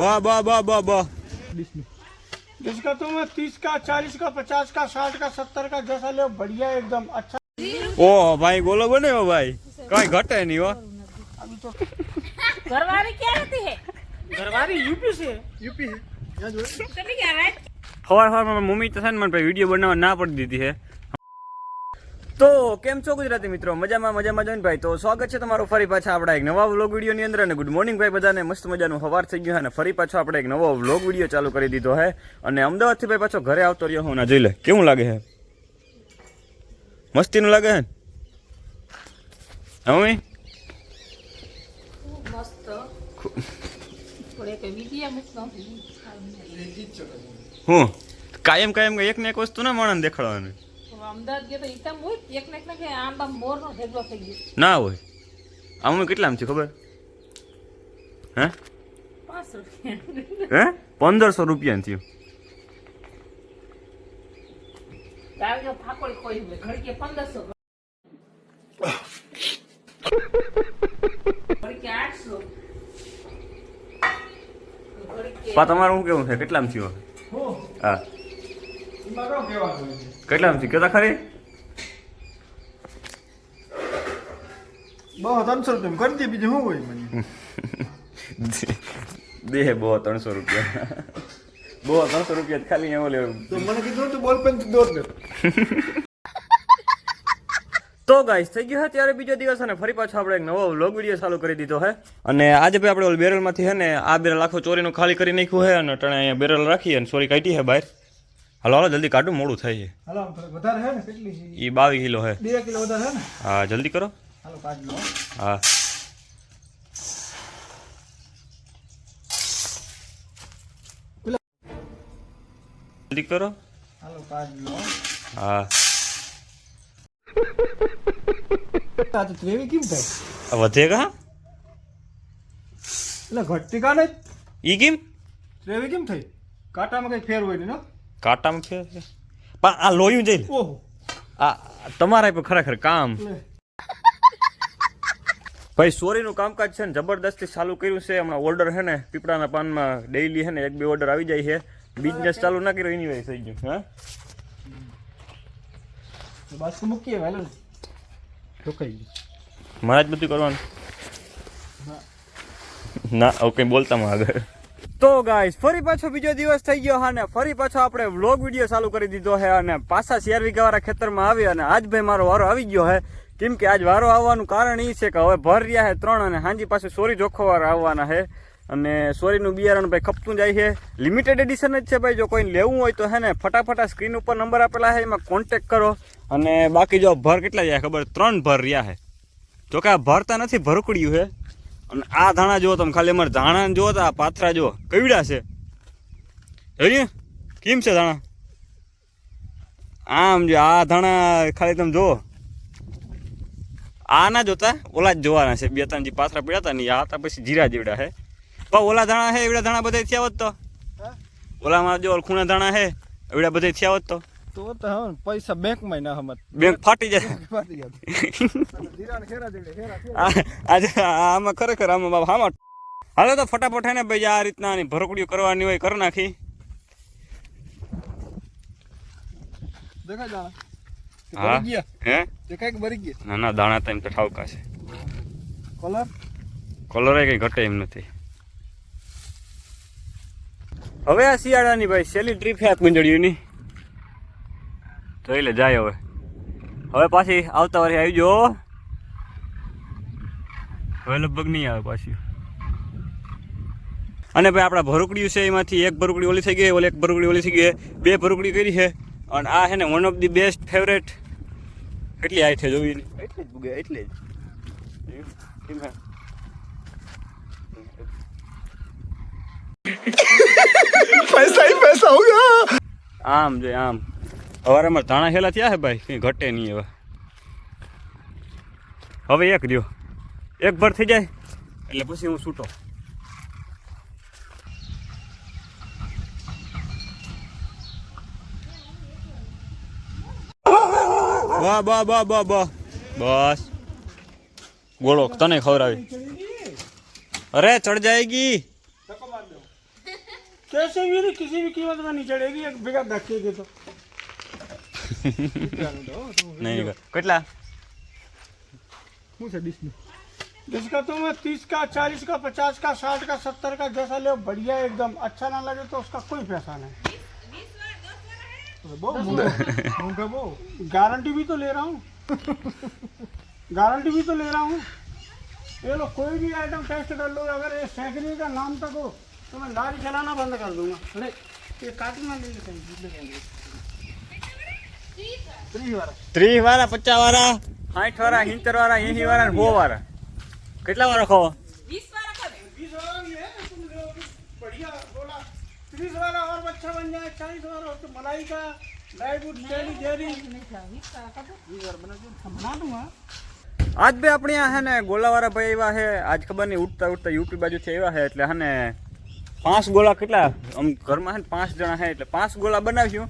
વાહ વાહ વાહ વાહ વાહ जिसका तुम्हें तीस का चालीस का पचास का साठ का सत्तर का जैसा ले बढ़िया एकदम अच्छा ઓહો ભાઈ બોલો બને હો ભાઈ કઈ ઘટે નહીં હો घरवाली क्या रहती है घरवाली यूपी से यूपी कभी क्या रात સવાર સવારમાં મમ્મી તો છે ને મને વિડીયો બનાવવા ના પડી દીધી છે તો કેમ છો ગુજરાતી મિત્રો? મજામાં મજામાં જોઈને ભાઈ? તો સ્વાગત છે તમારું ફરી પાછા આપણા એક નવા વ્લોગ વિડીયોની અંદર અને ગુડ મોર્નિંગ ભાઈ બધાને. મસ્ત મજાનું હવાર થઈ ગયું અને ફરી પાછો આપણે એક નવો વ્લોગ વીડિયો ચાલુ કરી દીધો હે અને અમદાવાદથી ભાઈ પાછો ઘરે આવતો રહ્યો હું ના જોઈ લે કેવું લાગે હે મસ્તીનું લાગે હે મમ્મી? હું? કાયમ કાયમ એક ને એક વસ્તુ ના માણસ દેખાડવાની. અમદાવાદ ગયો તો ઈતા મોય એક ને એક ને આમ આમ મોર નો થઈ ગયો. ના હોય. આ મમ્મી કેટલામ છે ખબર? હે? પાંચ રૂપિયા. હે? પંદરસો રૂપિયા. થયું પા તમારું શું કેવું છે? કેટલામ થયું હા. કેટલામ નથી? કેતા ખરી? બહુ ત્રણસો રૂપિયા કરી દે બીજું શું હોય મને? દે બહુ ત્રણસો રૂપિયા. બહુ ત્રણસો રૂપિયા ખાલી એવો લેવું. તો મને કીધું તું બોલ પેન દોર દે. તો ગાઈસ થઈ ગયો ત્યારે બીજો દિવસ અને ફરી પાછો આપણે એક નવો વ્લોગ વીડિયો ચાલુ કરી દીધો હે. અને આજે ભાઈ આપણે ઓલ બેરલમાંથી હે ને આ બેરલ આખો ચોરીનું ખાલી કરી નાખ્યું હે અને ટણે અહીંયા બેરલ રાખી અને ચોરી કાઢી હે બહાર. હાલો હાલો જલ્દી કાઢું મોડું થાય છે. હાલો વધારે હે ને? કેટલી છે? એ બાવીસ કિલો છે. બે કિલો વધારે હે ને? હા જલ્દી કરો. હાલો કાઢ લો. હા. જલ્દી કરો. હાલો કાઢ લો. હા. આ તો ત્રેવી કેમ થાય? વધે કા? એટલે ઘટતી કા નહીં ઈ કેમ? ત્રેવી કેમ થઈ? કાંટામાં કઈ ફેર હોય નો કાંટામાં ફેર છે. પણ આ લોયું જઈ આ તમારા પર ખરેખર કામ. ભાઈ સોરીનું કામકાજ છે ને જબરદસ્તી ચાલુ કર્યું છે. હમણાં ઓર્ડર છે ને પીપળાના પાનમાં ડેઈલી છે ને એક બે ઓર્ડર આવી જાય છે. બિઝનેસ ચાલુ ના કર્યો એની વાય થઈ ગયું હા? બસ મૂકીએ ગયું. મારા જ બધું કરવાનું? ના ઓકે બોલતા માં આગળ. તો ગાઈસ ફરી પાછો બીજો દિવસ થઈ ગયો હા ને ફરી પાછો આપણે વ્લોગ વીડિયો ચાલુ કરી દીધો છે અને પાછા શેર વીઘાવાળા ખેતરમાં આવી અને આજ ભાઈ મારો વારો આવી ગયો છે. કેમ કે આજ વારો આવવાનું કારણ એ છે કે હવે ભર રહ્યા છે ત્રણ અને હાંજી પાછું સોરી જોખવાળા આવવાના છે. અને સોરીનું બિયારણ ભાઈ ખપતું જાય છે. લિમિટેડ એડિશન જ છે ભાઈ, જો કોઈને લેવું હોય તો હે ને ફટાફટ સ્ક્રીન ઉપર નંબર આપેલા છે, એમાં કોન્ટેક કરો. અને બાકી જો ભર કેટલા જાય ખબર? ત્રણ ભર રહ્યા છે. જો કે આ ભરતા નથી, ભરકડ્યું છે. અને આ ધાણા જુઓ તમે ખાલી અમારે ધાણા તો આ પાથરા જુઓ. કેવડા છે. જોઈએ કેમ છે ધાણા? આમ જો આ ધાણા ખાલી તમે જુઓ. આ ના જોતા ઓલા જ જોવાના છે. બે ત્રણ જે પાથરા પીડા હતા ને આ હતા પછી જીરા જેવડા છે. પણ ઓલા ધાણા છે એવડા ધાણા બધા થયા હોત તો? ઓલામાં જો ખૂણા ધાણા છે એવડા બધા થયા હોત તો? તો તો હા પૈસા પૈસા બેંકમાં ના હમત. બેંક ફાટી જાય. ફાટી આજે આમાં ખરેખર આમાં આમાં હાલો તો ફટાફટ હે ને ભાઈ આ રીતના આની ભરકડીઓ કરવાની હોય કરી નાખી. હા? હે? બરી ગયા. ના ના દાણા તો એમ તો ઠાવકા છે. કલર કલર કઈ ઘટે એમ નથી. હવે આ શિયાળાની ભાઈ છેલ્લી ટ્રીપ છે આ ગુંજળીઓની જોઈ લે જાય હવે હવે પાછી આવતા વારે આવી જો હવે લગભગ નહીં આવે પાછી અને ભાઈ આપણા ભરુકડીયું છે એમાંથી એક ભરુકડી ઓલી થઈ ગઈ ઓલી એક ભરુકડી ઓલી થઈ ગઈ બે ભરુકડી કરી છે અને આ છે ને one of the best favourite કેટલી હાઈટ છે જોવી એટલે જ ભૂગે એટલે જ કેમ હે પૈસા ही पैसा हो गया આમ જો આમ અવારમાં ધાણા ખેલા થયા છે ભાઈ કંઈ ઘટે નહીં હવે હવે એક રહ્યો એક ભર થઈ જાય એટલે પછી હું છૂટો વાહ વાહ વાહ વાહ વાહ બસ બોલો તને ખવડાવી અરે ચડ જાયગી कैसे भी नहीं किसी भी कीमत में नहीं चढ़ेगी एक बिगा धक्के के तो નહીં કેટલા जिसका तुम्हें तीस का चालीस का पचास का साठ का सत्तर का जैसा ले बढ़िया एकदम अच्छा ना लगे तो उसका कोई पैसा नहीं गारंटी भी तो ले रहा हूँ गारंटी भी तो ले रहा हूँ ये लो कोई भी आइटम टेस्ट कर लो अगर ये सैकड़े का नाम तक हो तो मैं गाड़ी चलाना बंद कर दूंगा अरे ये काटना नहीं कहीं ત્રીસ વાળા પચાસ વાળા સાઠ વાળા સિત્તેર વાળા એસી વાળા સો વાળા કેટલા વાળા ખો આજ બે આપણે હે ને ગોલાવાળા ભાઈ એવા હે. આજ ખબર નહીં ઉઠતા ઉઠતા યુપી બાજુ છે આવ્યા હે. એટલે હે ને પાંચ ગોળા કેટલા? આમ ઘરમાં હે ને પાંચ જણા હે એટલે પાંચ ગોળા બનાવ્યું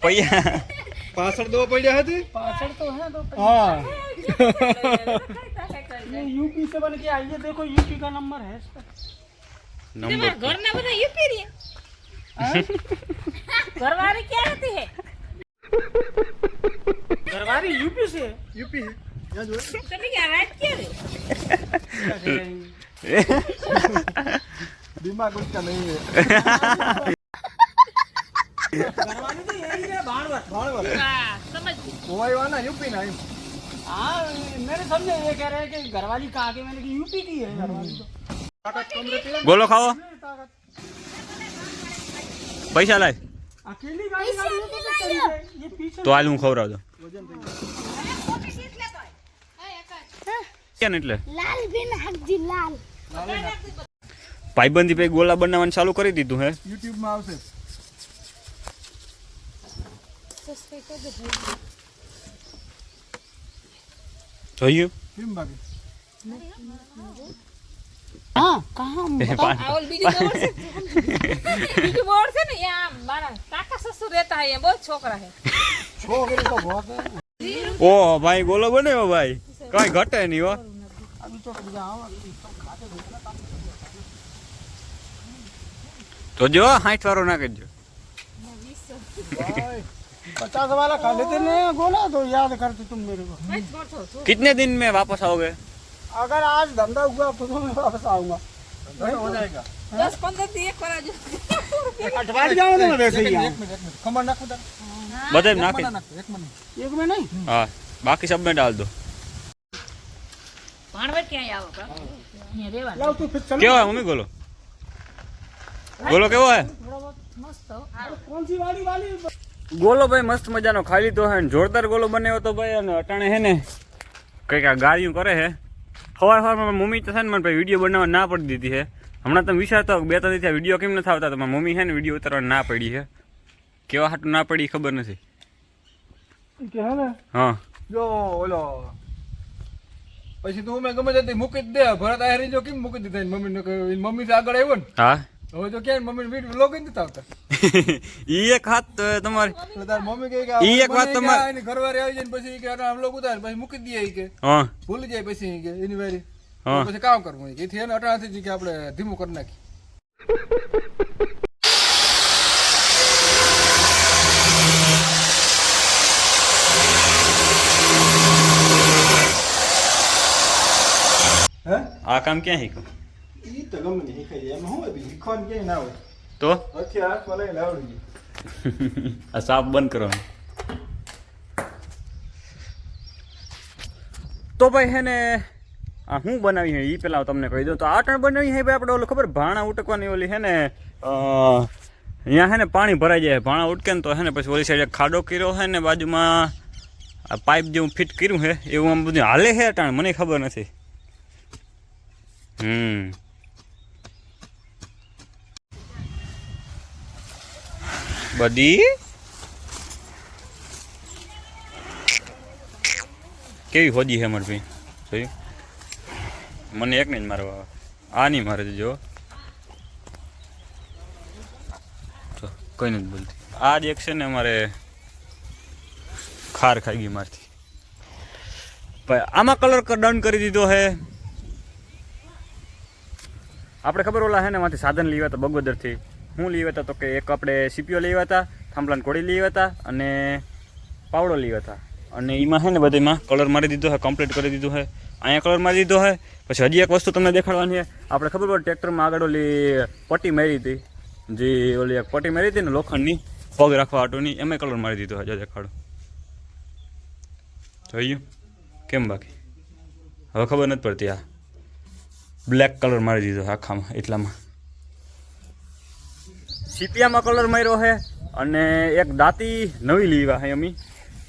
ભાઈ તમે? ક્યાં હા એ ગાડીમાં પડ્યું હે જ નહીં ગાડી પૈયા पासठ दो बढ़िया है थी पासठ तो है तो हाँ ये यूपी से बन के आई है देखो यूपी का नंबर है इसका નંબર તમારા ઘરના બધા યુપી રે ઘરવાળી ક્યાં હતી હે घरवाली यूपी से है यूपी है તમે ક્યાં રાત ક્યાં રે दिमाग उसका नहीं है સમજ ગઈ. मोबाइल वाला यूपी ना हाँ मेरे समझे ये कह रहे हैं कि घरवाली कहा के मैंने कि यूपी की है घरवाली तो ताकत कम रहती है ગોલો ખાવો ताकत પૈસા લાય अकेली गाड़ी का ये तो चली है। ये पीछे તો હાલ હું ખવડાવતો કેમ એટલે લાલ બેન હાકજી લાલ ભાઈબંધી ભાઈ ગોલા બનાવવાનું ચાલુ કરી દીધું હે YouTube में આવશે જોયું કેમ. બાકી બહુ છોકરા હે છોકરી તો બહુ ઓ ભાઈ ભાઈ. કઈ ઘટે નહીં હો. તો જો હાઈઠ વાળો ના કરજો पचास वाला खा लेते नहीं बोला तो याद करते तुम मेरे को। कितने दिन में वापस आओगे? अगर आज धंधा हुआ तो, तो मैं वापस आऊँगा। हो जाएगा। दस पंद्रह दिए ना वैसे एक में नहीं। एक बाकी सब में डाल दो। क्या है मम्मी बोलो। बोलो क्या है? मस्त कौन सी वाली वाली? ગોલો ભાઈ મસ્ત મજાનો ખાલી તો હે જોરદાર ગોલો બન્યો તો ભાઈ અને અટાણે હે ને કંઈક આ ગાળિયું કરે હે. સવાર સવારમાં મમ્મી તો છે ને મને ભાઈ વીડિયો બનાવવા ના પડી દીધી હે. હમણાં તમે વિચારતો બે ત્રણ આ વીડિયો કેમ નથી આવતા? તમારા મમ્મી છે ને વીડિયો ઉતારવા ના પડી હે. કેવા હાટું ના પડી ખબર નથી. હા જો ઓલો પછી તું મેં ગમે તે મૂકી જ દે. ભરત આહરી જો કેમ મૂકી દીધા? મમ્મી મમ્મી આગળ આવ્યો ને. હા. હવે તો ક્યાં મમ્મી વીડિયો લોગ નથી આવતા. ઈ એક હાથ તમારી એટલે તાર મમ્મી કહે કે ઈ એક વાત મને કે તમારે- એની ઘરવાળી આવી જાય ને પછી કે આમ લોગ ઉતાર પછી મૂકી દઈએ કે. હા. ભૂલી જાય પછી કે એની વારી. હા. પછી કામ કરવું ઈ કે. એથી એને અટાણાથી કે આપણે ધીમું કરી નાખી આ કામ ક્યાં શીખો તો ગમે શીખાઈ જાય એમાં શું હતું શીખવાનું ક્યાંય ના હોય તો અત્યારે હાથમાં લઈને આવડી આ સાપ બંધ કરો તો ભાઈ હે ને આ હું બનાવી હે એ પહેલાં તમને કહી દઉં તો આ ટણ બનાવી હે ભાઈ આપણે ઓલું ખબર ભાણા ઉટકવાની ઓલી હે ને અહીંયા હે ને પાણી ભરાઈ જાય ભાણા ઉટકે ને તો હે ને પછી ઓલી સાઈડ ખાડો કર્યો હે ને બાજુમાં આ પાઇપ જેવું ફિટ કર્યું હે એવું આમ બધું હાલે છે અટાણ મને ખબર નથી. હમ. બધી? કેવી હોજી છે મારી ભાઈ? મને એક નહીં મારવા આવે. આ નહીં મારે જો. કોઈ નથી બોલતી. આ જ એક છે ને અમારે ખાર ખાઈ ગઈ મારથી. આમાં કલર ડન કરી દીધો હે. આપણે ખબર ઓલા હે ને માંથી સાધન લેવા તો બગોદરથી. હું લેવા હતા તો કે એક આપણે સીપીઓ લેવા હતા, થાંભલાન કોળી લેવા હતા અને પાવડો લેવા હતા. અને એમાં છે ને બધીમાં કલર મારી દીધો છે કમ્પ્લીટ કરી દીધું છે. અહીંયા કલર મારી દીધો છે, પછી હજી એક વસ્તુ તમને દેખાડવાની છે. આપણે ખબર પડે ટ્રેક્ટરમાં આગળ ઓલી પટ્ટી મારી હતી. જે ઓલી એક પટ્ટી મારી હતી ને લોખંડની, પગ રાખવા આટોની એમાં કલર મારી દીધો છે. જો દેખાડો. જોઈએ કેમ બાકી? હવે ખબર નથી પડતી આ. બ્લેક કલર મારી દીધો આખામાં, એટલામાં. સીપિયામાં કલર માર્યો છે અને એક દાંતી નવી લીવા છે અમી.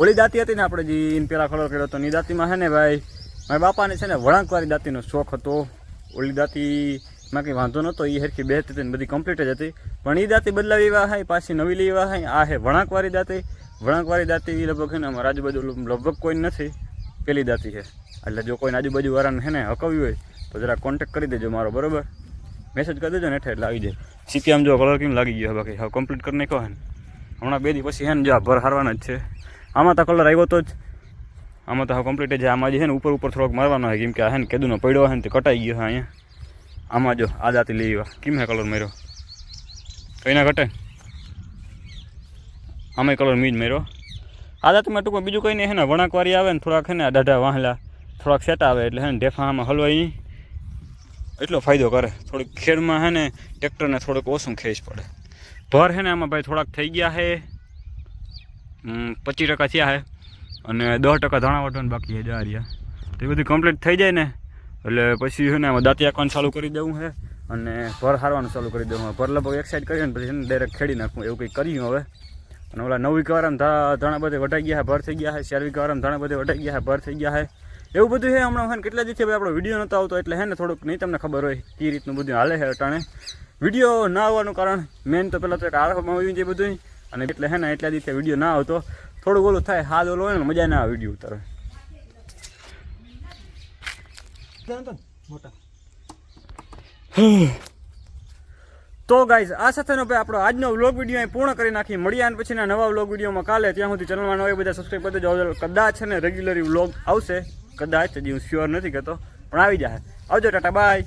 ઓલી દાંતી હતી ને આપણે જે ઇન પેલા કલર કર્યો હતો એ દાંતીમાં છે ને ભાઈ, મારા બાપાને છે ને વળાંકવાળી દાંતીનો શોખ હતો. ઓલી દાંતીમાં કંઈ વાંધો નહોતો એ હરખી બે હતી બધી કમ્પ્લીટ જ હતી. પણ એ દાંતી બદલાવી એવા છે પાછી નવી લેવા હાય આ છે વળાંકવાળી દાંતી. વળાંકવાળી દાંતી એ લગભગ છે ને અમારા આજુબાજુ લગભગ કોઈ નથી, પેલી દાંતી છે. એટલે જો કોઈને આજુબાજુ વાળાને છે ને હકવ્યું હોય તો જરા કોન્ટેક કરી દેજો મારો, બરોબર? મેસેજ કરી દેજો ને હેઠે એટલે આવી જાય. સીપી આમ જો કલર કેમ લાગી ગયો બાકી. હવે કમ્પ્લીટ કરી નાખ્યો હે હમણાં બે દી પછી હે ને જો આ ભર હારવાના જ છે. આમાં તો કલર આવ્યો તો જ. આમાં તો હવે કમ્પ્લીટ છે. આમાં જે છે ને ઉપર ઉપર થોડોક મારવાનો હોય કેમ કે છે ને કેદુનો પડ્યો છે ને તે કટાઈ ગયો છે અહીંયા. આમાં જો આ દાંતી લઈ આવ્યા. કેમ હે કલર માર્યો? કઈ ના ઘટે. આમાંય કલર મીજ માર્યો. આ દાંતમાં ટૂંકમાં બીજું કંઈ નહીં હે ને. વણાકવારી આવે ને થોડાક હે ને દાઢા વાહલા. થોડાક સેટા આવે એટલે હે ને ઢેફા આમાં હલવાય નહીં એટલો ફાયદો કરે. થોડીક ખેડમાં હે ને ટ્રેક્ટરને થોડુંક ઓછું ખેંચ પડે. ભર છે ને આમાં ભાઈ થોડાક થઈ ગયા છે પચીસ ટકા થયા છે અને દસ ટકા ધાણા વાટવાનું બાકી છે જારિયા તો એ બધું કમ્પ્લીટ થઈ જાય ને એટલે પછી છે ને આમાં દાંતી આંકવાનું ચાલુ કરી દેવું છે અને ભર હારવાનું ચાલુ કરી દેવું ભર લગભગ એક સાઈડ કરીને પછી ડાયરેક્ટ ખેડી નાખવું એવું કંઈક કર્યું હવે. અને ઓલા નવી ધા ધાણા બધે વટાઈ ગયા છે ભર થઈ ગયા છે ચાર વીઘાવાળામાં ધાણા બધે વટાઈ ગયા છે ભર થઈ ગયા છે એવું બધું છે. હમણાં હે કેટલા દિવસથી આપણો વીડિયો નહોતો આવતો, એટલે હે ને થોડુંક નહીં, તમને ખબર હોય કઈ રીતનું બધું હાલે છે અટાણે. વીડિયો ના આવવાનું કારણ, મેન તો પહેલાં તો એક આરફમાં આવ્યું છે બધું અને એટલે હે ને એટલા દિવસે વીડિયો ના આવતો. થોડું ઓલું થાય, હાલ ઓલો હોય ને, મજા ના આવે વીડિયો ઉતારે તો ગાઈઝ આ સાથેનો ભાઈ આપણો આજનો વ્લોગ વીડિયો અહીં પૂર્ણ કરી નાખી. મળીએ અને પછીના નવા વ્લોગ વિડીયોમાં કાલે. ત્યાં સુધી ચેનલમાં નવા બધા સબસ્ક્રાઈબ કરી દેજો. કદાચ છે ને રેગ્યુલરી વ્લોગ આવશે. કદાચ હજી હું નથી કહેતો પણ આવી જાય આવજો ટાટા બાય.